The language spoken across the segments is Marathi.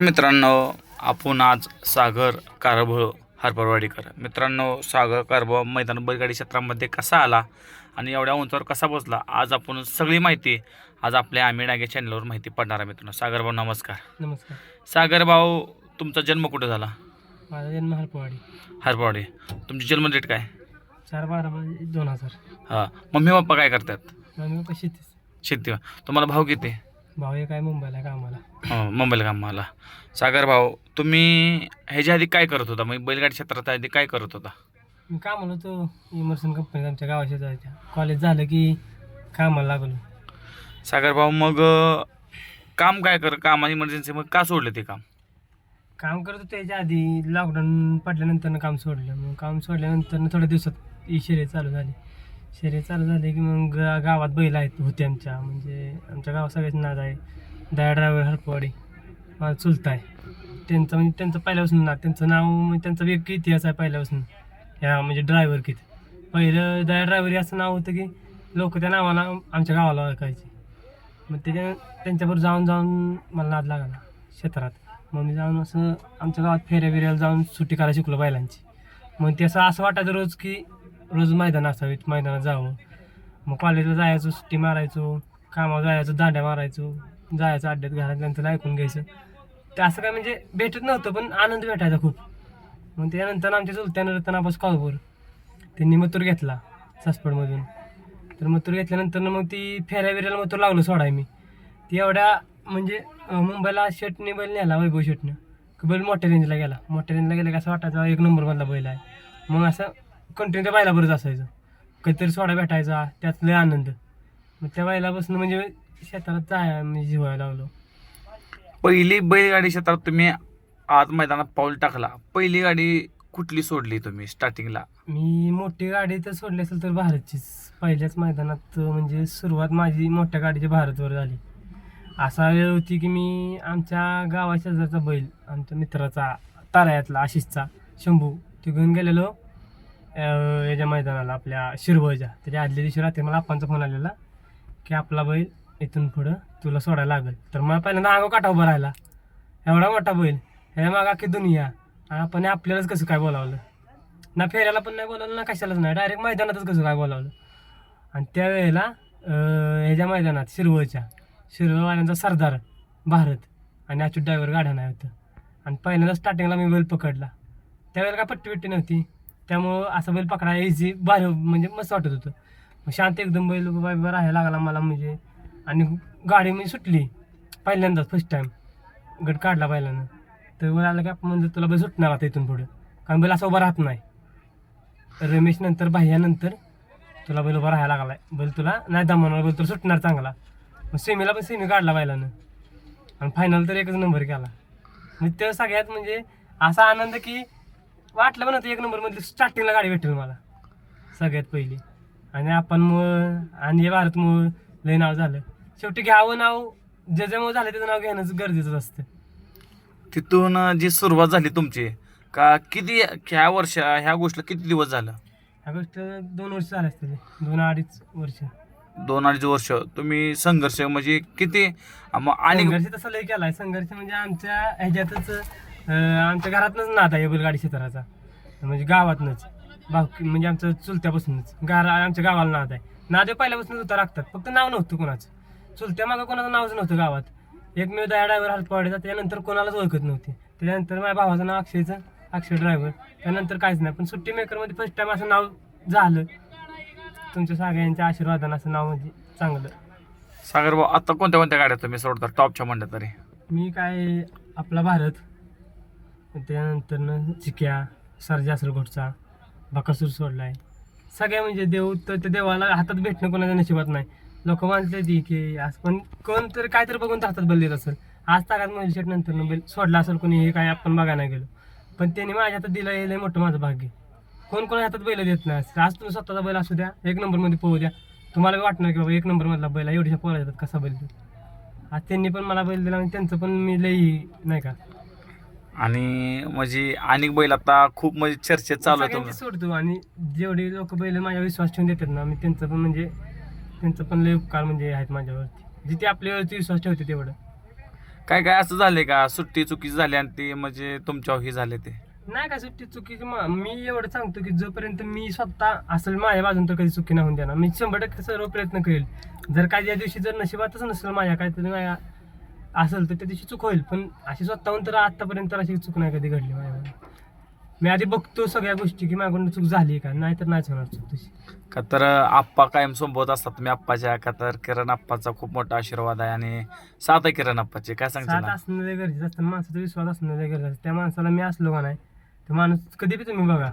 मित्रांनो आपण आज सागर कारभळ हरपरवाडीकर मित्रांनो सागर कारभळ मैदान बैलगाडी क्षेत्रामध्ये कसा आला आणि एवढ्या उंचावर कसा बसला आज आपण सगळी माहिती आज आपल्या आम्ही डागे चॅनलवर माहिती पडणार आहे मित्रांनो. सागर भाऊ नमस्कार. नमस्कार. सागर भाऊ तुमचा जन्म कुठे झाला? माझा जन्म हरपवाडी. हरपवाडी. तुमची जन्म डेट काय? चार बारा दोन हजार. हां. मम्मी पप्पा काय करतात? मग कशी शेती तुम्हाला भाऊ किती? भाऊ एक आहे मुंबईला कामाला? हं, मुंबईला कामाला. सागर भाऊ तुम्ही ह्याच्या आधी काय करत होता? म्हणजे बैलगाडी क्षेत्रात आधी काय करत होता? मी कामाला होतो इमर्सन कंपनीत आमच्या गावाच्या जायच्या. कॉलेज झालं की कामाला लागलो. सागर भाऊ मग अ, काम काय कर काम इमर्जन्सी मग का सोडलं ते काम? काम करत होतो त्याच्या आधी लॉकडाऊन पडल्यानंतर काम सोडलं. मग काम सोडल्यानंतर थोड्या दिवसात ही शर्यत चालू झाली. शर्यत चालू झाली की मग गा- गावात बैल आहेत होते आमच्या म्हणजे आमच्या गावात सगळ्याच नाद आहे. दया ड्रायव्हर हरपवाडी. माझा चुलता आहे. त्यांचं म्हणजे त्यांचं पहिल्यापासून नाद. त्यांचं नाव म्हणजे त्यांचा एक इतिहास आहे पहिल्यापासून. ह्या म्हणजे ड्रायव्हर कित. पहिलं दया ड्रायव्हर असं नाव होतं की लोक त्या नावाला आमच्या गावाला ओळखायचे. मग त्याच्या त्यांच्याबरोबर जाऊन जाऊन मला नाद लागला क्षेत्रात. मग मी जाऊन असं आमच्या गावात फेऱ्या बिऱ्याला जाऊन सुट्टी करायला शिकलो बैलांची. मग ते असं असं वाटायचं रोज की रोज मैदान असावीत मैदानात जावं. मग कॉलेजला जायचो सुट्टी मारायचो कामावर जायचो दांड्या मारायचो जायचं अड्ड्यात घरातल्यांचं ऐकून घ्यायचं. ते असं काय म्हणजे भेटत नव्हतं पण आनंद भेटायचा खूप. मग त्यानंतर आमच्या चुलत्यानं रतनाबास कॉलवर त्यांनी मतूर घेतला सासपडमधून तर मतूर घेतल्यानंतर मग ती फेऱ्या बिऱ्याला मथुर लागलो सोडाय मी. ती एवढ्या म्हणजे मुंबईला शेटने बैल नेला वैभव शेटनं की बैल मोठ्या रेंजला गेला. मोठ्या रेंजला गेला की असं वाटायचा एक नंबरमधला बैल आहे. मग असं कंटिन्यू त्या बैलाबरोबर असायचं. कधीतरी सोडा भेटायचा त्यात लय आनंद. मग त्या बैलापासून म्हणजे शेताला जाय म्हणजे जिवायला लागलो. पहिली बैलगाडी क्षेत्रात तुम्ही आत मैदानात पाऊल टाकला. पहिली गाडी कुठली सोडली तुम्ही स्टार्टिंगला मी मोठी गाडी तर सोडली असेल तर भारतचीच. पहिल्याच मैदानात म्हणजे सुरुवात माझी मोठ्या गाडीची भारतवर झाली. असा वेळ होती की मी आमच्या गावा शेजारचा बैल आमच्या मित्राचा तारायातला आशिषचा शंभू तो घेऊन गेलेलो. अं, याच्या मैदानाला आपल्या शिरवळच्या. त्याच्या आदल्या दिवशी रात्री मला आप्पांचा फोन आलेला की आपला बैल इथून पुढं तुला सोडायला लागेल. तर मला पहिल्यांदा अंगावर काठा उभा राहिला. एवढा मोठा बैल. ह्या मागा की दुनिया. आपण आपल्यालाच कसं काय बोलावलं? ना फेऱ्याला पण नाही बोलावलं ना कशालाच नाही. डायरेक्ट मैदानातच कसं काय बोलावलं? आणि त्यावेळेला अं, ह्याच्या मैदानात शिरवळच्या. शिरवळवाल्यांचा सरदार भारत आणि अच्युत ड्रायव्हर गाड्या नाही होतं. आणि पहिल्यांदा स्टार्टिंगला मी बैल पकडला. त्यावेळेला काय पट्टी बिट्टी नव्हती. त्यामुळं असा बैल पकडायला इझी भारी म्हणजे मस्त वाटत होतं. मग शांत एकदम बैल उभा राहायला लागला मला म्हणजे. आणि गाडी मी सुटली. पहिल्यांदाच फर्स्ट टाईम गट काढला पहिल्यानं तर वर आलं का म्हणजे तुला बैल सुटणार आता इथून पुढे. कारण बैल असा उभा राहत नाही. रमेश नंतर बाह्यानंतर तुला बैल उभा राहायला लागला बैल तुला नाही दमवणार बैल तुला सुटणार चांगला. मग सेमीला पण सेमी काढला बैलानं. आणि फायनल तर एकच नंबर केला. मग ते सगळ्यात म्हणजे असा आनंद की वाटलं होतं एक नंबर मधली स्टार्टिंगला गाडी भेटेल मला. सगळ्यात पहिली. आणि आपण मुळं आणि हे भारतमुळं लय नाव झालं. शेवटी घ्यावं नाव ज्याच्यामुळे झालं त्याचं नाव घेणंच गरजेचं असतं. तिथून जी सुरुवात झाली तुमची का किती ह्या वर्ष ह्या गोष्टीला किती दिवस झालं? ह्या गोष्ट दोन वर्ष झाले असतील. दोन अडीच वर्ष. दोन अडीच वर्ष. तुम्ही संघर्ष म्हणजे किती मग आणि संघर्ष तसा लय केलाय. संघर्ष म्हणजे आमच्या ह्याच्यातच आमच्या घरातनच नाद आहे बैलगाडी क्षेत्राचा. म्हणजे गावातनच. बाकी म्हणजे आमचं चुलत्यापासूनच. गारा आमच्या गावाला नाद आहे. नाद पहिल्यापासूनच होता राखतात फक्त नाव नव्हतं कोणाचं. चुलत्या मागं कोणाचं नावच नव्हतं गावात. एकमेव दया ड्रायव्हर हलपावाडीचा त्यानंतर कोणालाच ओळखत नव्हती. त्याच्यानंतर माझ्या भावाचं नाव अक्षयचं. अक्षय ड्रायव्हर त्यानंतर काहीच नाही. पण सुट्टी मेकरमध्ये फर्स्ट टाइम असं नाव झालं. तुमच्या सगळ्यांच्या आशीर्वादानं असं नाव म्हणजे चांगलं. सागर भाऊ आता कोणत्या कोणत्या गाड्या तुम्ही सोडता टॉपच्या म्हणलं तरी. मी काय आपला भारत. त्यानंतर चिक्या सरजा सरगोटचा बकासूर आहे सगळ्या म्हणजे देव तर त्या देवाला हातात भेटणं कोणाच्या नशिबात नाही. लोक मानते ती की आज पण कोण तर तरी तर बघून तर हातात बैल असेल. आज तागात म्हणजे शेट नंतर बैल सोडला असेल कोणी हे काय आपण बघायला नाही गेलो. पण त्यांनी माझ्या हातात दिलं हे मोठं माझं भाग्य. कोण कोणा हातात बैल देत नाही आज तुम्ही स्वतःचा बैल असू द्या एक नंबरमध्ये पोहू द्या. तुम्हाला वाटणार की बाबा एक नंबरमधला बैल आहे, एवढ्या पोरा येतात कसा बैल आज त्यांनी पण मला बैल दिला आणि त्यांचं पण मी लई नाही का आणि म्हणजे आणि बैल आता खूप म्हणजे चर्चेत चालू आहे सगळ्यांची तुम्ही सोडतो आणि जेवढे लोक बैल माझ्या विश्वास ठेवून देतात ना मी त्यांचं पण म्हणजे त्यांचं पण लय उपकार म्हणजे आहेत माझ्यावरती. जिथे आपल्यावरती विश्वास ठेवते तेवढं. काय काय असं झाले का? सुट्टी चुकीची झाली आणि ती म्हणजे तुमच्यावर ही झाले ते? नाही का सुट्टी चुकीची? मा- मी एवढं सांगतो की जोपर्यंत मी स्वतः असेल माझ्या बाजून तर कधी चुकी नाही होऊन देणार. मी शंभर टक्के सर्व प्रयत्न करेल. जर काय ज्या दिवशी जर नशिबातच नसेल माझ्या काहीतरी माझ्या असेल तर त्या दिवशी चूक होईल पण अशी स्वतःहून तर आतापर्यंत अशी चूक नाही कधी घडली माझ्या मी आधी बघतो सगळ्या गोष्टी की माझ्याकडून चूक झाली का नाही तर नाहीच होणार चूक तशी. का तर आप्पा कायम सोबत असतात तुम्ही आप्पाच्या का तर किरण आप्पाचा खूप मोठा आशीर्वाद आहे आणि सात आहे किरण आप्पाचे काय साथ सांगता असणं लय गरजेचं असतं माणसाचा विश्वास असणं लय गरजेचं असतं. त्या माणसाला मी असलो का नाही तर माणूस कधी बी तुम्ही बघा.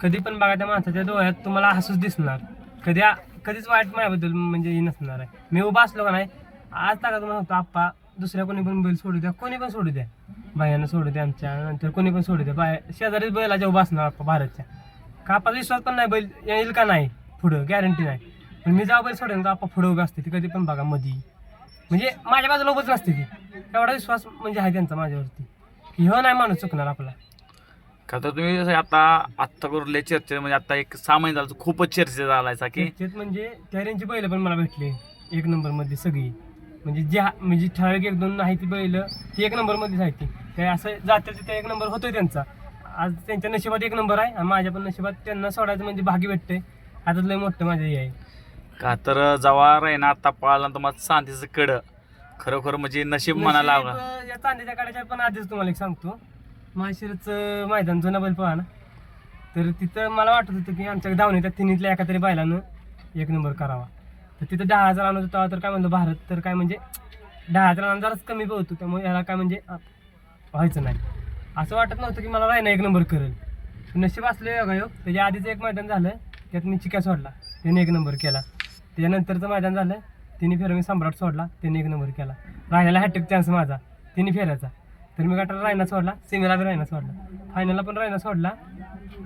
कधी पण बघा त्या माणसाच्या डोळ्यात तुम्हाला हसूच दिसणार. कधी कधीच वाईट माझ्याबद्दल म्हणजे हे नसणार आहे. मी उभा असलो का नाही आज ताका तुम्हाला सांगतो आप्पा दुसऱ्या कोणी पण बैल सोडू द्या कोणी पण सोडू द्या. बायांना सोडू द्या आमच्या नंतर कोणी पण सोडू द्या. बाय शेजारीच बैलाच्या उभा असणार आप्पा भारतच्या. का आपला विश्वास पण नाही बैल येईल का नाही पुढं गॅरंटी नाही. पण मी जेव्हा बैल सोडेन तर आप्पा पुढं उभे असते ती कधी पण बघा मधी. म्हणजे माझ्या बाजूला उभंच नसते ती. एवढा विश्वास म्हणजे आहे त्यांचा माझ्यावरती. की हो नाही माणूस चुकणार आपला. का तर तुम्ही जसं आता आत्ता करून चर्चे म्हणजे आता एक सहा महिने झालं खूपच चर्चा झालायचा की म्हणजे त्या रेंजची बैल पण मला भेटली. एक नंबरमध्ये सगळी. म्हणजे ज्या म्हणजे ठराविक एक दोन नाही ती बैल ती एक नंबर मध्येच आहे ती. ते असं जाते ते एक नंबर होतोय त्यांचा. आज त्यांच्या नशिबात एक नंबर आहे आणि माझ्या पण नशिबात त्यांना सोडायचं म्हणजे भागी भेटते आता लय मोठं माझं हे आहे. का तर जवा राहीना आता पळाला तर मग सांतीचं कड. खरोखर म्हणजे नशीब म्हणायला नशीब, या चांदीच्या काड्याच्या पण आधीच तुम्हाला एक सांगतो. माहेशिरचं मैदान जुना बैल पहा ना. तर तिथं मला वाटत होतं की आमच्या धावणीच्या तिन्हीतल्या एका तरी बैलानं एक नंबर करावा. तर तिथं दहा हजार आणत होता तर काय म्हणतो भारत तर काय म्हणजे दहा हजार जराच कमी होतो. त्यामुळे याला काय म्हणजे व्हायचं नाही. असं वाटत नव्हतं की मला रायना एक नंबर करेल. नशीब असले योगा हो. योग त्याच्या आधीचं एक मैदान झालं त्यात मी चिक्या सोडला. त्याने एक नंबर केला. त्याच्यानंतरचं मैदान झालं तिने फेर मी सम्राट सोडला. त्याने एक नंबर केला. राहिलेला हॅट्रिक चान्स माझा. तिने फेरायचा. तर मी गटाला रायना सोडला सेमीला बी रायना सोडला. फायनलला पण रायना सोडला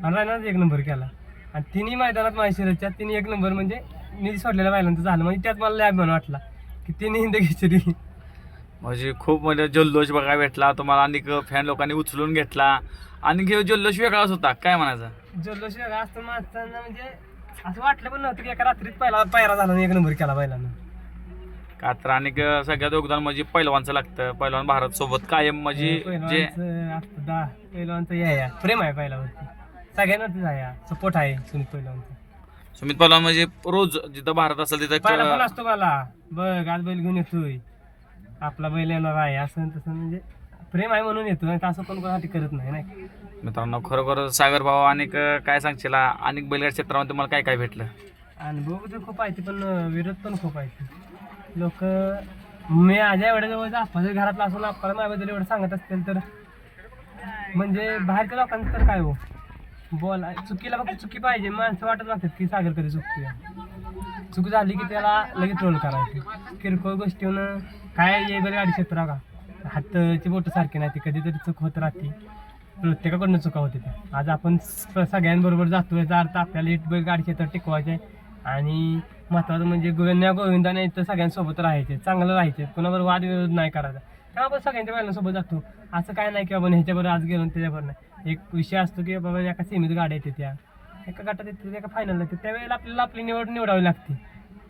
आणि रायनाच एक नंबर केला. आणि तिन्ही मैदानात माझ्या शरीरच्या तिने एक नंबर म्हणजे मी सोडलेल्या बैलांचं झालं. म्हणजे त्यात मला लय अभिमान वाटला की तिने हिंद घेतली म्हणजे खूप म्हणजे जल्लोष बघायला भेटला. तुम्हाला आणि फॅन लोकांनी उचलून घेतला. आणि घेऊ जल्लोष वेगळाच होता. काय म्हणायचं? जल्लोष वेगळा असतं. माणसांना म्हणजे असं वाटलं पण नव्हतं की एका रात्रीत पहिला पायरा झाला एक नंबर केला बैलानं का तर आणि सगळ्यात योगदान म्हणजे पैलवानचं लागतं. पैलवान भारत सोबत कायम म्हणजे जे या प्रेम आहे पहिल्यावरती. सगळ्यांवरतीच आहे. सपोर्ट आहे सुनीत पहिलवानचा सुमित पैलवान म्हणजे रोज जिथं भारत असेल पहिला पण तिथं असतो मला बघ आज बैल घेऊन येतोय. आपला बैल येणार आहे असं आणि तसं म्हणजे प्रेम आहे म्हणून येतो नाही तर असं कोण कोणासाठी करत नाही नाही मित्रांनो खरोखर सागर भाऊ आणि काय सांगशील? आणि बैलगाडी क्षेत्रामध्ये तुम्हाला काय काय भेटलं? अनुभव तर खूप आहे पण विरोध पण खूप आहे लोक मी माझ्या एवढ्या जर घरातला असून आप्पाला माझ्याबद्दल एवढं सांगत असतील तर. म्हणजे बाहेरच्या लोकांचं तर काय हो? बोला चुकीला फक्त चुकी पाहिजे. माणसं वाटत लागतात की सागर कधी चुकतोय. चूक झाली की त्याला लगेच ट्रोल करायची. किरकोळ गोष्टीनं काय ये बरं गाडी क्षेत्र का हातची बोट सारखी नाही ती कधीतरी चूक होत राहते. प्रत्येकाकडनं चुका होते त्या. आज आपण सगळ्यांबरोबर जातो याचा अर्थ आपल्याला एक गाडी क्षेत्र टिकवायचे आहे. आणि महत्वाचं म्हणजे गोविंदा गोविंदाने तर सगळ्यांसोबत राहायचे चांगलं राहायचे कोणाबरोबर वादविरोध नाही करायचा. तेव्हा आपण सगळ्यांच्या बैलांसोबत जातो? असं काय नाही की बाबा ह्याच्याबरोबर आज गेलो आणि त्याच्याबरोबर नाही. एक विषय असतो की बाबा एका सीमित गाड्या येते त्या. एका गटात येते एका फायनल येते त्यावेळेला आपल्याला आपली निवड निवडावी लागते.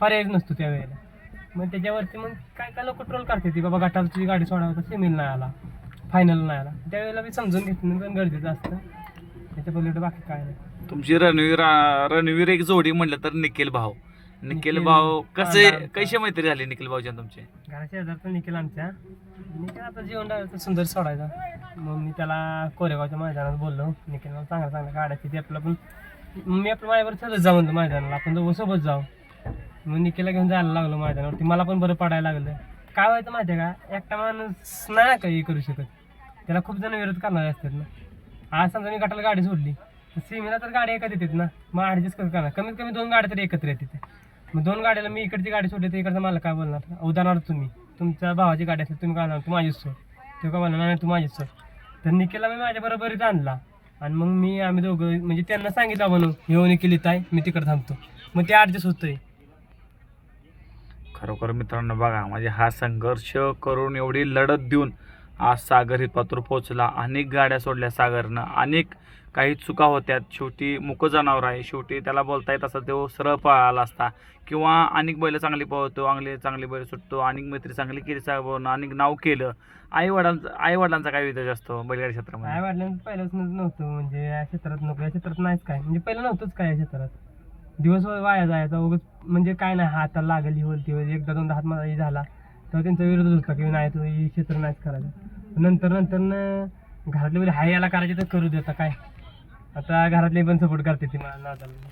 पर्यायच नसतो त्यावेळेला. मग त्याच्यावरती मग काय काय लोक ट्रोल करते ती बाबा गटाला तुझी गाडी सोडावं तर सेमील नाही आला. फायनल नाही आला. त्यावेळेला मी समजून घेतलं पण गरजेचं असतं. त्याच्या पलीकडे बाकी काय नाही. तुमची रणवीर रणवीर एक जोडी म्हटलं तर निखिल भाऊ. निखिल भाऊ कसे. कशी मैत्री झाली निखिल भाऊच्या तुमची? घराच्या शेजारचा निखिल आमच्या. निखिल आता जीवन डायरेक्ट सुंदर सोडायचा. मग मी त्याला कोरेगावच्या मैदानात बोललो. निखिल मला चांगल्या चांगल्या गाड्याची ती आपलं पण मी आपल्या माझ्यावर चलत जाऊ म्हणतो मैदानाला. आपण दोघं सोबत जाऊ. मग निखिलला घेऊन जायला लागलो मैदानावरती. मला पण बरं पडायला लागलं. काय व्हायचं माहिती आहे का? एकटा माणूस नाही ना काही करू शकत? त्याला खूप जण विरोध करणारे असतात ना. आज समजा मी गटाला गाडी सोडली. तर सीमेला तर गाडी एकत्र येतात ना. मग ॲडजस्ट कसं करणार? कमीत कमी दोन गाड्या तरी एकत्र येतात. मग दोन गाड्याला मी इकडची गाडी सोडली तर इकडचा मला काय बोलणार? उदाहरणार्थ तुम्ही. तुमच्या भावाची गाडी असेल तुम्ही काय म्हणणार तू माझीच सोड. तो काय म्हणणार नाही तू माझीच सोड. तर निकेला मी माझ्या बरोबरीत आणला. आणि मग मी आम्ही दोघं म्हणजे त्यांना सांगितलं म्हणून येऊन केली ताय मी तिकडे थांबतो. मग ते ॲडजस्ट होतंय. खरोखर मित्रांनो बघा म्हणजे हा संघर्ष करून एवढी लढत देऊन आज सागर हितपात्र पोहोचला. अनेक गाड्या सोडल्या सागरनं. अनेक काही चुका होत्या. शेवटी मुक जनावर आहे. शेवटी त्याला बोलता येत असं तो सरळ पळाला असता. किंवा अनेक बैल चांगली पळवतो अंगले चांगले बैल सुटतो अनेक मैत्री चांगली केली सागरनं अनेक नाव केलं. आई वडिलांचा आई वडिलांचा काय विद्याच असतो बैलगाडी क्षेत्रामध्ये? क्षेत्रामध्ये वडिलांचं पहिल्याच नव्हतं. म्हणजे या क्षेत्रात नको या क्षेत्रात नाहीच काय. म्हणजे पहिलं नव्हतंच काय या क्षेत्रात. दिवस वाया जायचा उगाच म्हणजे काय नाही हाताला लागली होती एकदा दोनदा हात माझा हे झाला. तर त्यांचा विरोध होता की नाही तू हे क्षेत्र नाहीच करायचं. नंतर नंतर न घरातले म्हणजे हाय याला करायचे तर करू देता काय. आता घरातले पण सपोर्ट करते ती मला नादाला.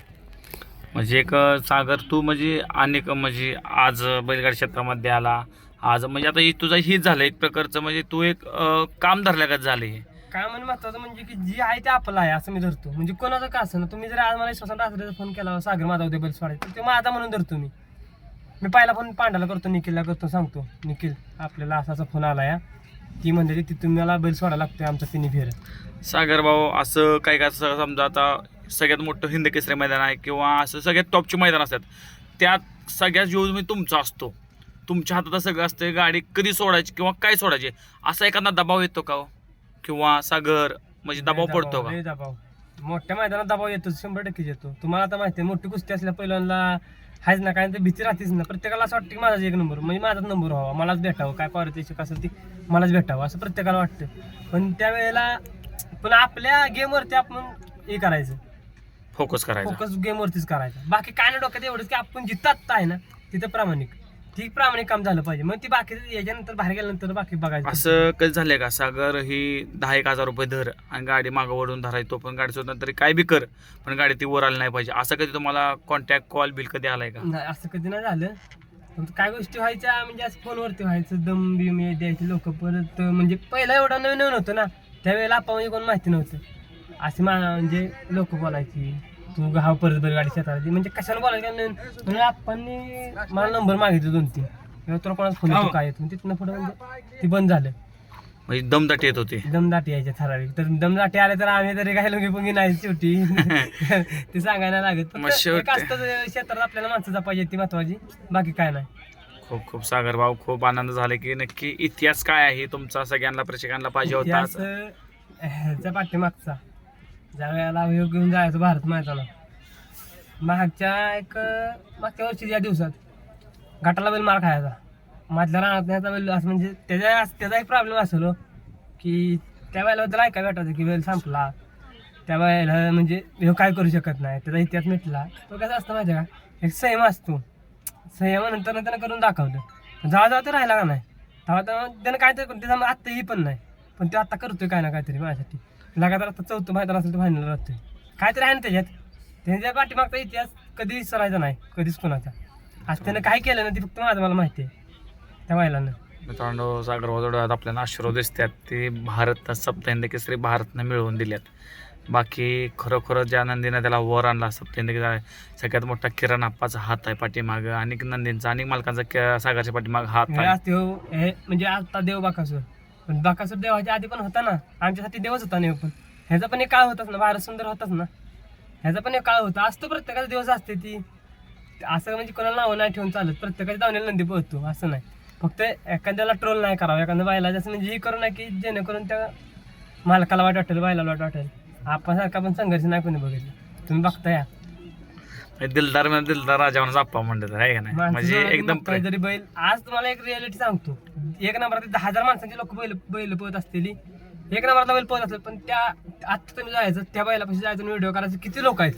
म्हणजे एक सागर तू म्हणजे अनेक म्हणजे आज बैलगाडी क्षेत्रामध्ये आला. आज म्हणजे आता ही तुझा हीच झालं एक प्रकारचं म्हणजे तू एक अ, काम धरल्यागत झाले हे. काय म्हणजे महत्वाचं म्हणजे की जी आहे ते आपलं आहे असं मी धरतो. म्हणजे कोणाचं का असं ना तुम्ही जर आज मला स्वतः रात्रीचा फोन केला सागर माझा उद्या बैल सोडायचा ते माझा म्हणून धरतो मी. मी पहिला फोन पांडाला करतो निखिलला करतो सांगतो निखिल आपल्याला असा असा फोन आला या ती म्हणते ती तुम्हाला बैल सोडायला लागतोय आमचा तिन्ही फेर. सागर भाऊ असं काय काय असं समजा आता सगळ्यात मोठं हिंद केसरी मैदान आहे किंवा असं सगळ्यात टॉपचे मैदान असतात त्यात सगळ्यात जीव म्हणजे तुमचा असतो. तुमच्या हातात सगळं असतं गाडी कधी सोडायची किंवा काय सोडायची असा एखादा दबाव येतो का हो? किंवा सागर म्हणजे दबाव पडतो का? लय दबाव. मोठ्या मैदानात दबाव येतो शंभर टक्केच येतो. तुम्हाला आता माहिती आहे मोठी कुस्ती असल्या पहिल्यांदा हायच ना काय ते भीती राहतेच ना. प्रत्येकाला असं वाटतं की माझाच एक नंबर म्हणजे माझाच नंबर व्हावा मलाच भेटावं काय पारितोषिक असेल ती मलाच भेटावं असं प्रत्येकाला वाटतं. पण त्यावेळेला पण आपल्या गेमवरती आपण हे करायचं. फोकस करायचा. फोकस गेमवरतीच करायचं. बाकी काय नाही डोक्यात एवढंच की आपण जिथं आत्ता आहे ना तिथं प्रामाणिक. ती प्रामाणिक काम झालं पाहिजे. मग ती बाकी याच्यानंतर बाहेर गेल्यानंतर बाकी बघायचं. असं कधी झालंय का? सागर ही दहा एक हजार रुपये धर आणि गाडी मागं वळून धरायचो पण गाडी सोडणार तरी काय बी कर पण गाडी ती वर आली नाही पाहिजे. असं कधी तुम्हाला कॉन्टॅक्ट कॉल बिल कधी आलाय का? नाही असं कधी नाही झालं. पण काय गोष्टी व्हायच्या म्हणजे असं फोनवरती व्हायचं दम बिम हे द्यायचे लोक परत म्हणजे पहिला एवढा नवीन नवीन होतं ना त्यावेळेला आपण कोण माहिती नव्हतं. असे मा म्हणजे लोक बोलायची. तू हा परत बरं गाडी शेतात म्हणजे कशाला बोलायचं नवीन म्हणजे आपण मला नंबर मागितले दोन तीन. किंवा तुला कोणाचा फोन येतो काय येतो तिथनं पुढे म्हणजे ते बंद झालं. म्हणजे दमदाटी येत होती. दमदाटी यायच्या ठराविक तर दमदाटी आले तर आम्ही तरी काय लोक पण नाही शेवटी. ते सांगायला लागत. मग फक्त शेवटी- एक असतं क्षेत्रात आपल्याला माणसं पाहिजे ती महत्वाची. बाकी काय नाही. खूप खूप सागर भाऊ खूप आनंद झाला की नक्की इतिहास काय आहे? तुमचा सगळ्यांना प्रेक्षकांना पाहिजे होता. इतिहास पाठीमागचा. ज्या वेळेला ह्यो घेऊन जायचं भारत माहिताला मागच्या एक मागच्या वर्षी या दिवसात घाटाला बैल मार खायचा. मधल्या रानात नाही बैल असं म्हणजे त्याच्या त्याचा एक प्रॉब्लेम असलो की त्या वेळेला त्याला ऐका भेटायचं की बैल संपला. त्या वेळेला म्हणजे ह्यो काय करू शकत नाही त्याचा इतिहास मिटला. तो कसं असतं माहिती का? एक संयम असतो. संयमानंतर त्यानं करून दाखवलं जा जा तर राहिला का नाही? तेव्हा तेव्हा त्यानं काय तर त्याचा आत्ता ही पण नाही. पण ते आत्ता करतोय काय ना काहीतरी माझ्यासाठी. लगातार आता चौथं मैदान असेल तर फायनल राहतोय. काहीतरी आहे ना त्याच्यात. त्यांच्या पाठीमागचा इतिहास कधी विसरायचा नाही कधीच कोणाचा. आज त्यानं काय केलं ना ते फक्त माझं मला माहिती आहे त्या महिलांना. मित्रांनो सागर डोळ्यात आपल्याला आशीर्वाद दिसतात. ते भारत सप्तहिंद केसरी भारतनं मिळवून दिल्यात. बाकी खरोखर ज्या नंदीनं त्याला वर आणला सप्तहिंद सगळ्यात मोठा किरण आप्पाचा हात आहे पाठीमागं. अनेक नंदींचा अनेक मालकांचा के- सागरच्या पाठीमाग हात आहे. म्हणजे आता देव बाकासूर. पण बाकासूर देवाच्या आधी पण होता ना. आमच्यासाठी देवच होता नाही पण. ह्याचा पण एक काळ होताच ना भारत सुंदर होताच ना. ह्याचा पण एक काळ होता. असतो प्रत्येकाचा दिवस असते ती. असं म्हणजे कोणाला नावं नाही ठेवून चालत. प्रत्येकाच्या दावण्याला नंदी पोहतो असं नाही. फक्त एखाद्याला ट्रोल नाही करावं. एखाद्या बायला जसं म्हणजे हे करू नाही की जेणेकरून त्या मालकाला वाट वाटेल बायला वाट वाटेल. आपण सारखा पण संघर्ष नाही कोणी बघितलं. तुम्ही बघताय. या दिलदार म्हणजे दिलदार राजावरच आप्पा म्हणतात आहे का नाही? म्हणजे एकदम जरी बैल. आज तुम्हाला एक रियालिटी सांगतो. एक नंबरात दहा हजार माणसांची लोक बैल बैल पळत असलेली एक नंबरला बैल पळत असले पण त्या आता तुम्ही जायचं त्या बैलापाशी जायचं व्हिडिओ करायचं किती लोक आहेत?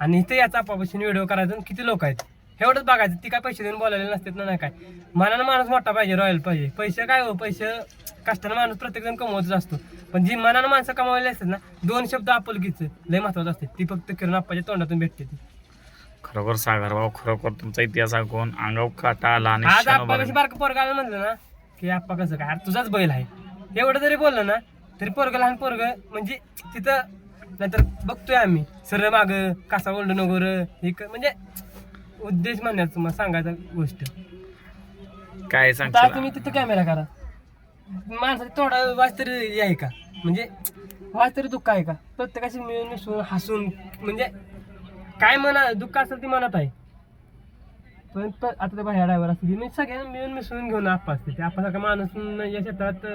आणि इथे याचा आपापासून व्हिडिओ करायचं आणि किती लोक आहेत? एवढंच बघायचं. ती काय पैसे देऊन बोलायला नसतात ना नाही काय? मनानं माणूस मोठा पाहिजे रॉयल पाहिजे. पैसे काय हो? पैसे कष्टानं माणूस प्रत्येक जण कमवतच असतो. पण जी मनानं माणसं कमावलेली असतात ना दोन शब्द आपुलकीचं लय महत्वाचं असते. ती फक्त किरण आप्पाच्या तोंडातून भेटते ती. खरोखर सागर भाऊ खरोखर तुमचा इतिहास ऐकून अंगाव काटा आला आणि आज आप्पा बारकं म्हणलं ना की आप्पा कसं काय? अरे तुझाच बैल आहे. एवढं जरी बोललं ना तरी पोरग लहान पोरग म्हणजे तिथं नंतर बघतोय आम्ही. सरळ माग कासा ओल्ड नगोर हे क- म्हणजे उद्देश म्हणण्याचं मग सांगायचा गोष्ट. काय आता सांगशील? तुम्ही तिथं कॅमेरा करा. माणसाचा थोडा वाज तरी हे आहे का? म्हणजे वाज तरी दुःख आहे का? प्रत्येकाशी मिळून मिसळून हसून म्हणजे काय मना दुःख असेल ती मनात आहे. पण आता ते बाहेर ड्रायव्हर असतील. मी सगळ्यांना मिळून मिसळून घेऊन आप्पा असते ते आप्पासारखा माणूस या क्षेत्रात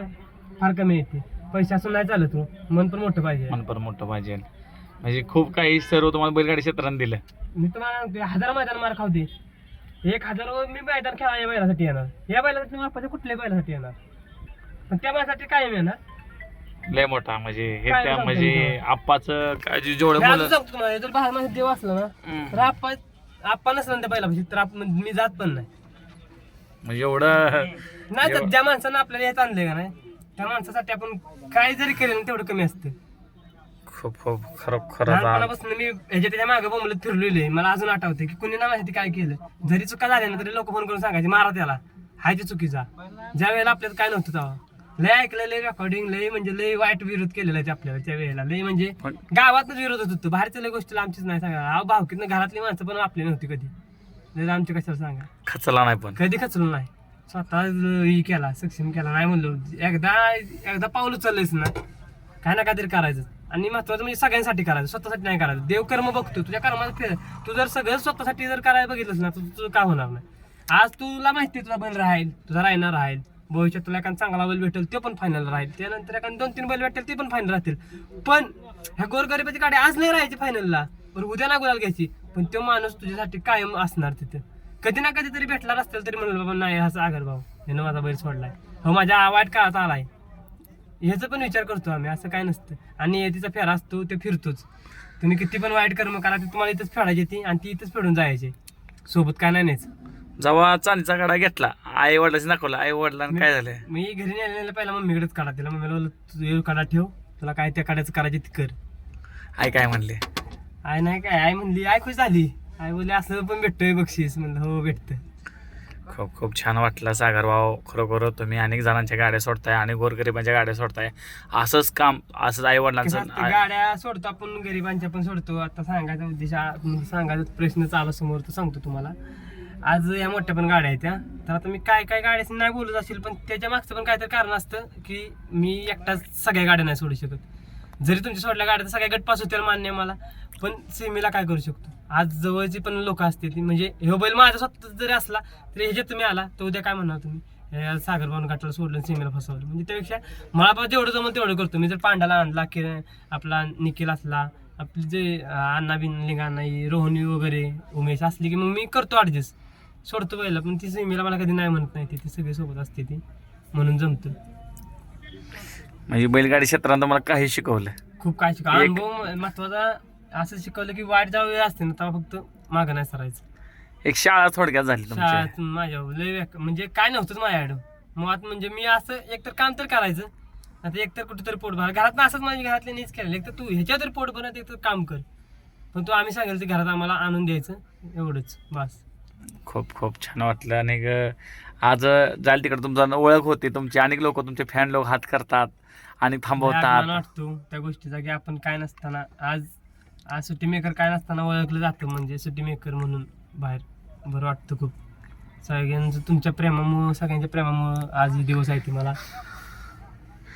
फार कमी येते पैसे असून नाही चालत हो. मन पण मोठं पाहिजे. मन पण मोठं पाहिजे. म्हणजे खूप काही सर्व तुम्हाला बैलगाडी क्षेत्राने दिलं. मी तुम्हाला हजार मैदान मार खावते एक हजार वर मी मैदान खेळा या बैलासाठी येणार. या बैलासाठी आपल्या कुठल्याही बैलासाठी येणार. पण त्या बैलासाठी कायम येणार. लय मोठा म्हणजे हे काय त्या सांगता म्हणजे येईल आप्पाचं काय जे जेवढं मी अजून बोल सांगतो तुम्हाला जर बाहेर देव असला ना तर आपण आपण नसला ना त्या बैलापाशी तर आपण मी जात पण नाही. म्हणजे एवढं नाही तर ज्या माणसानं आपल्याला हे आणलंय का नाही त्या माणसासाठी आपण काय जरी केलं ना तेवढं कमी असतं खूप खूप खरं खरं लहानपणापासून मी ह्याच्या त्याच्यामागे बोंबलत फिरलेलो मला अजून आठवते की कुणी ना माझ्यासाठी काय केलं. जरी चुका झाल्या ना तरी लोक फोन करून सांगायचे मारा त्याला. हाय ते चुकीचा. ज्या वेळेला आपल्याला काय नव्हतं तेव्हा. लय ऐकलं लय रेकॉर्डिंग लय म्हणजे लय वाईट विरोध केलेला आहे ते आपल्याला त्या वेळेला. लय म्हणजे पण गावातच विरोध होत होतो. बाहेरच्या लय गोष्टीला आमचीच नाही सांगा. अहो भावकीतनं घरातली माणसं पण आपली नव्हती कधी. लय आमची कशाला सांगा? खचला नाही पण. कधी खचलो नाही? स्वतः ही केला सक्षम केला नाही म्हणलो. एकदा एकदा पाऊल उचललंयस ना काय ना काहीतरी करायचं. आणि महत्वाचं म्हणजे सगळ्यांसाठी करायचं. स्वतःसाठी नाही करायचं. देव कर्म बघतो तुझ्या कर्मात फेर तू जर सगळं स्वतःसाठी जर करायला बघितलंस ना तर तुझं काय होणार नाही? आज तुला माहिती आहे तुझा बैल राहील तुझा राहणार राहील. भविष्यात तुला एखादा चांगला बैल भेटेल तो पण फायनल राहील. त्यानंतर एखादा दोन तीन बैल भेटेल ते पण फायनल राहतील. पण ह्या गोरगरिबाची गाडी आज नाही राहायची फायनलला पण उद्या ना गुलाल घ्यायची. पण तो माणूस तुझ्यासाठी कायम असणार तिथे. कधी ना कधी तरी भेटला असतील तरी म्हणलं बाबा नाही हा आगर भाऊ. यानं माझा बैल सोडलाय. हो माझ्या वाईट काळात आलाय. ह्याचा पण विचार करतो आम्ही असं काय नसतं. आणि तिचा फेरा असतो ते फिरतोच. तुम्ही किती पण वाईट कर्म करा ते तुम्हाला इथंच फेडायची ती आणि ती इथंच फेडून जायची. सोबत काय नाही जेव्हा चांदीचा गाडा घेतला आई वडिलांनी दाखवला आई वडिलांना काय झालं? मी घरी नेलेलं पहिला मम्मीकडेच काढा तिला मम्मीला बोललो, तू हे काढा ठेव तुला काय त्या काढायचं करायचे ती कर. आई काय म्हणले? आय नाही काय आई म्हणली आई खुश झाली. आई बोलली असं पण भेटतोय बक्षीस. म्हणलं हो भेटतं खूप खूप छान वाटलं सागर भाऊ. खरोखर तुम्ही अनेक जणांच्या गाड्या सोडताय आणि गोरगरिबांच्या गाड्या सोडताय. असंच काम असंच आई कसं वडिलांचं गाड्या सोडतो आपण गरिबांच्या पण सोडतो. आता सांगायचा उद्देश आ- म्हणजे सांगायचा प्रश्न चालू समोर तर सांगतो तुम्हाला. आज या मोठ्या पण गाड्या आहेत त्या तर आता मी काय काय गाड्या नाही बोलत असेल पण त्याच्या मागचं पण काहीतरी कारण असतं की मी एकटाच सगळ्या गाड्या नाही सोडू शकत. जरी तुमच्या सोडल्या गाड्या तर सगळ्या गटपास होतील मान्य मला पण सेमीला काय करू शकतो? आज जवळची पण लोक असते ती म्हणजे हे बैल माझा स्वतः जरी असला तरी ह्याच्यात तुम्ही आला तर उद्या काय म्हणणार तुम्ही? सागर बावन घाटाला सोडलं सीमेला फसवलं. म्हणजे त्यापेक्षा मला पण जेवढं जमलं तेवढं करतो. मी जर पांडाला आणला की आपला निखिल असला आपली जे अण्णा बिन लिंगा अण्णा रोहनी वगैरे उमेश असली की मग मी करतो ॲडजस्ट सोडतो पहिला पण ती सीमेला मला कधी नाही म्हणत नाही ती ती सगळी सोबत असते ती म्हणून जमतं म्हणजे बैलगाडी क्षेत्रात तुम्हाला काही शिकवलं. खूप काय शिका एक- अनुभव महत्त्वाचा असं शिकवलं की वाईट जाऊ असते ना तेव्हा फक्त मागं नाही सरायचं. एक शाळा थोडक्यात झाली तुमची. शाळेत माझ्या लय म्हणजे काय नव्हतंच माझ्याकडं. मुळात म्हणजे मी असं एकतर काम तर करायचं आता एकतर कुठेतरी पोट भरा घरात असंच माझ्या घरातले नीच केलं एकतर तू ह्याच्यावर तरी पोट भरत एकतर काम कर. पण तू आम्ही सांगेल ते घरात आम्हाला आणून द्यायचं एवढंच बस. खूप खूप छान वाटलं. आणि आज जायला तिकडे तुमचा ओळख होती. तुमचे अनेक लोक तुमचे फॅन लोक हात करतात आणि थांबवतात. वाटतो त्या गोष्टीचा की आपण काय नसताना आज आज सुट्टी मेकर काय नसताना ओळखलं जातं म्हणजे सुट्टी मेकर म्हणून बाहेर. बरं वाटतं खूप. सगळ्यांचं तुमच्या प्रेमामुळं सगळ्यांच्या प्रेमामुळं आज हे दिवस आहे ती मला.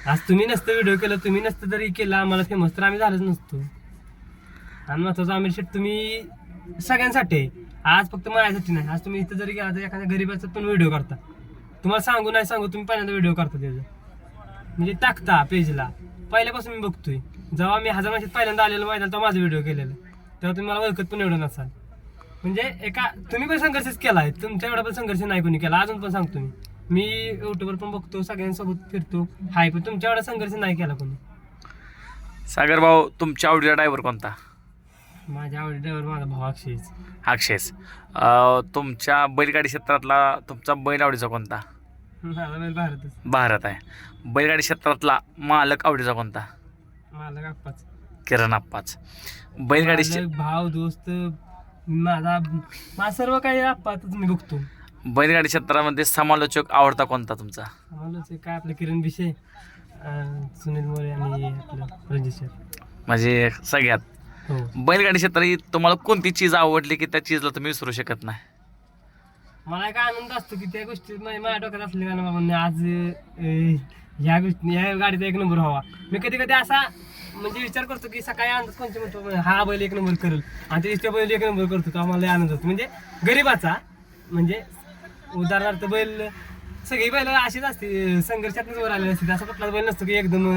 आज तुम्ही नसतं व्हिडिओ केलं तुम्ही नसतं जरी केलं आम्हाला फेमस तर आम्ही झालंच नसतो. आणि महत्वाचं आमिर शेट तुम्ही सगळ्यांसाठी. आहे. आज फक्त माझ्यासाठी नाही. आज तुम्ही इथं जरी गेला तर एखाद्या गरीबाचा पण व्हिडिओ करता तुम्हाला सांगू नाही सांगू तुम्ही पहिल्यांदा व्हिडिओ करता त्याचं. म्हणजे टाकता पेजला पहिल्यापासून मी बघतोय. जेव्हा मी हजार वर्षात पहिल्यांदा आलेलो माहिती तेव्हा माझा व्हिडिओ केलेला. तेव्हा तुम्ही मला ओळखत पण एवढं नसाल. म्हणजे एका तुम्ही पण संघर्षच केला आहे तुमच्या एवढा पण संघर्ष नाही कोणी केला. अजून पण सांगतो मी. मी युट्यूबवर पण बघतो सगळ्यांसोबत फिरतो. हाय पण तुमच्या एवढा संघर्ष नाही केला कोणी. सागर भाऊ तुमच्या आवडीचा ड्रायव्हर कोणता? माझ्या आवडी ड्रायव्हर माझा भाऊ अक्षयच. अक्षयच. अं, तुमच्या बैलगाडी क्षेत्रातला तुमचा बैल आवडीचा कोणता? माझा बैल भारतच. भारत आहे. बैलगाडी क्षेत्रातला मालक आवडीचा कोणता? मला कापाच किरण आप्पाच. बैलगाडी मालक, भाव दोस्त माझा माझा सर्व काही आप्पातच मी बघतो. बैलगाडी क्षेत्रामध्ये समालोचक आवडता कोणता तुमचा? काय आपलं किरण विषय सुनील मोरे आणि आपलं रणजित सर म्हणजे सगळ्यात बैलगाडी क्षेत्रात तुम्हाला कोणती चीज आवडली की त्या चीजला तुम्ही विसरू शकत नाही? मला एक आनंद असतो की त्या गोष्टी माझ्या माझ्या डोक्यात असले का ना बाबा नाही आज ह्या गोष्टी ह्या गाडीचा एक नंबर व्हावा. मी कधी कधी असा म्हणजे विचार करतो की सकाळी अंदाज कोणते म्हणतो हा बैल एक नंबर करेल. आणि त्याच्या बैल एक नंबर करतो तो आम्हाला आनंद होतो. म्हणजे गरीबाचा म्हणजे उदाहरणार्थ बैल सगळी बैल अशीच असते संघर्षातच वर आलेली असते. असं कुठलाच बैल नसतो की एकदम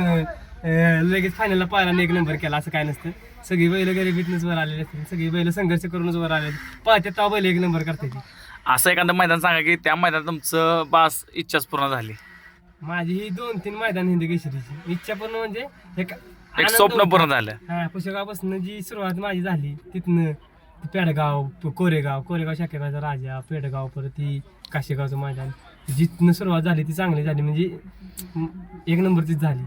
लगेच फायनलला पाहिला आणि एक नंबर केला असं काय नसतं. सगळी बैल गरिबीतनच वर आलेली असते सगळी बैल संघर्ष करूनच वर आलेली पळते तेव्हा बैल एक नंबर करते ती असं एखादं मैदान सांगा की त्या मैदानात तुमचं बास इच्छाच पूर्ण झाली. माझी ही दोन तीन मैदान हिंदी केसरीची इच्छा पण म्हणजे एक एक आनंद स्वप्न होता. पूर्ण झालं. हा पुशेगावपासून जी सुरुवात माझी झाली तिथनं ती पेडगाव प- कोरेगाव कोरेगाव शाखेगावचा राजा पेडगाव परत ती काशेगावचं मैदान. जिथनं सुरुवात झाली ती चांगली झाली. म्हणजे म- एक नंबरचीच झाली.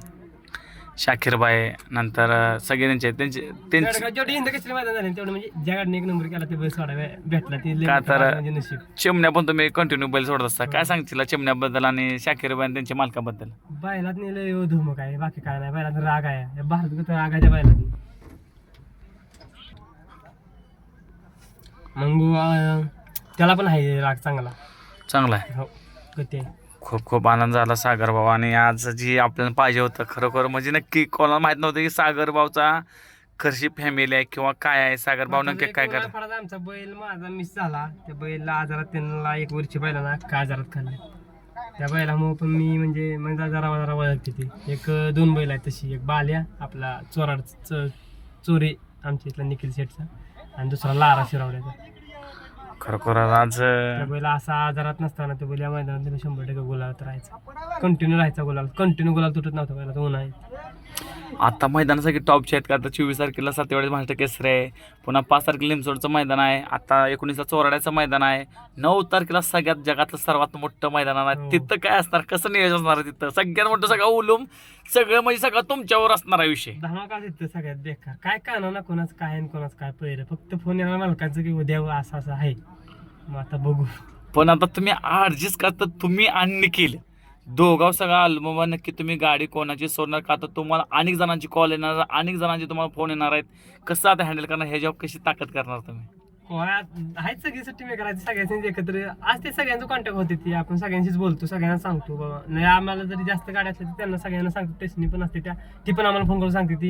शाकीरबाई नंतर सगळे त्यांचे त्यांचे त्यांचे पेडगाव जेवढे हिंद केसरी मैदान झाले तेवढं म्हणजे एक नंबर केला ते बैल सोडा भेटला ती लय का मोठं तर- म्हणजे नशीब. चिमण्या पण तुम्ही कंटिन्यू बैल सोडत असता. काय सांगतील चिमण्याबद्दल आणि शाकीरबाई आणि त्यांच्या मालकाबद्दल? बैलात नेलं धुमक आहे बाकी काय नाही. बैलात राग आहे. भारत राग आहे त्या बैलात मग अं, त्याला पण आहे राग चांगला. चांगला आहे. हो गती आहे. खूप खूप आनंद झाला सागर भाऊ. आणि आज जी आपल्याला पाहिजे होतं खरोखर म्हणजे नक्की कोणाला माहीत नव्हतं की सागर भाऊचा कशी फॅमिली आहे किंवा काय आहे. सागर भाऊ नक्की काय फळाचा आमचा बैल माझा मिस झाला. त्या बैलला आजारात त्यांना एक वर्षी बैलांना का आजारात खाल्ले. त्या बैलामुळे पण मी म्हणजे म्हणजे जरा जरा ओळखते ती. एक दोन बैल आहेत तशी. एक बाल्या आपला चोराड चोरे आमच्या इथला निखिल शेठचा. आणि दुसरा लारा शिरावड्याचा. खरोखर आज त्या बैला असा आजारात नसताना तो बैल या मैदानात शंभर टक्के गुलाल राहायचा. कंटिन्यू राहायचा गुलाल. कंटिन्यू गुलाल तुटत नव्हता बैला उन्हाळ्यात. आता मैदान सगळे टॉपचे आहेत का? आता चोवीस तारखेला सत्तेवाळीस महाराष्ट्र केसरी आहे. पुन्हा पाच तारखेला लिमसोडचं मैदान आहे. आता एकोणीसला चोराड्याचं मैदान आहे. नऊ तारखेला सगळ्यात जगातलं सर्वात मोठं मैदान आहे. हो. तिथं काय असणार? कसं नियोजन असणार आहे तिथं? सगळ्यात मोठं सगळं उलूम सगळं म्हणजे सगळं तुमच्यावर असणार आहे विषय. धमाका तिथं सगळ्यात बेकार. काय काना ना कोणाचं काय आणि कोणाचं काय पहिलं फक्त फोन येणार मालकाचं की उद्या असं असं आहे. मग आता बघू. पण आता तुम्ही ॲडजस्ट का तर तुम्ही आणि निखिल दोघाव सगळा अल्बम नक्की तुम्ही गाडी कोणाची सोडणार का तर तुम्हाला अनेक जणांची कॉल येणार अनेक जणांचे तुम्हाला फोन येणार आहेत. कसं आता हँडल करणार ह्याच्यावर कशी ताकद करणार तुम्ही? आहेत सगळी सुट्टी मेकर आहेत सगळ्यांनी एकत्र. आज ते सगळ्यांचं कॉन्टॅक्ट होते ती आपण सगळ्यांशीच बोलतो सगळ्यांना सांगतो बाबा. नाही आम्हाला जरी जास्त गाड्या असल्या तर त्यांना सगळ्यांना सांगतो टेस्टनी पण असते त्या. ती पण आम्हाला फोन करून सांगते ती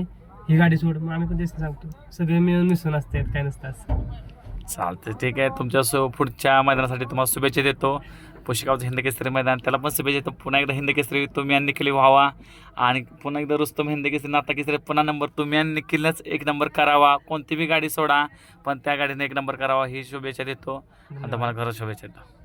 ही गाडी सोड. मग आम्ही पण तेच सांगतो. सगळे मिळून मिसळून असतात काय नसतं असं. चालतं ठीक आहे. तुमच्या सो पुढच्या मैदानासाठी तुम्हाला शुभेच्छा देतो. पुशिकावचं हिंदकेसरी मैदान त्याला पण शुभेच्छा तर पुन्हा एकदा हिंद केसरी तुम्ही आणि निखिल व्हावा. आणि पुन्हा एकदा रुस्तम हिंद केसरी नाता केसरी पुन्हा नंबर तुम्ही आणि निखिलनंच एक नंबर करावा. कोणती बी गाडी सोडा पण त्या गाडीने एक नंबर करावा ही शुभेच्छा देतो. आणि तुम्हाला घर शुभेच्छा देतो.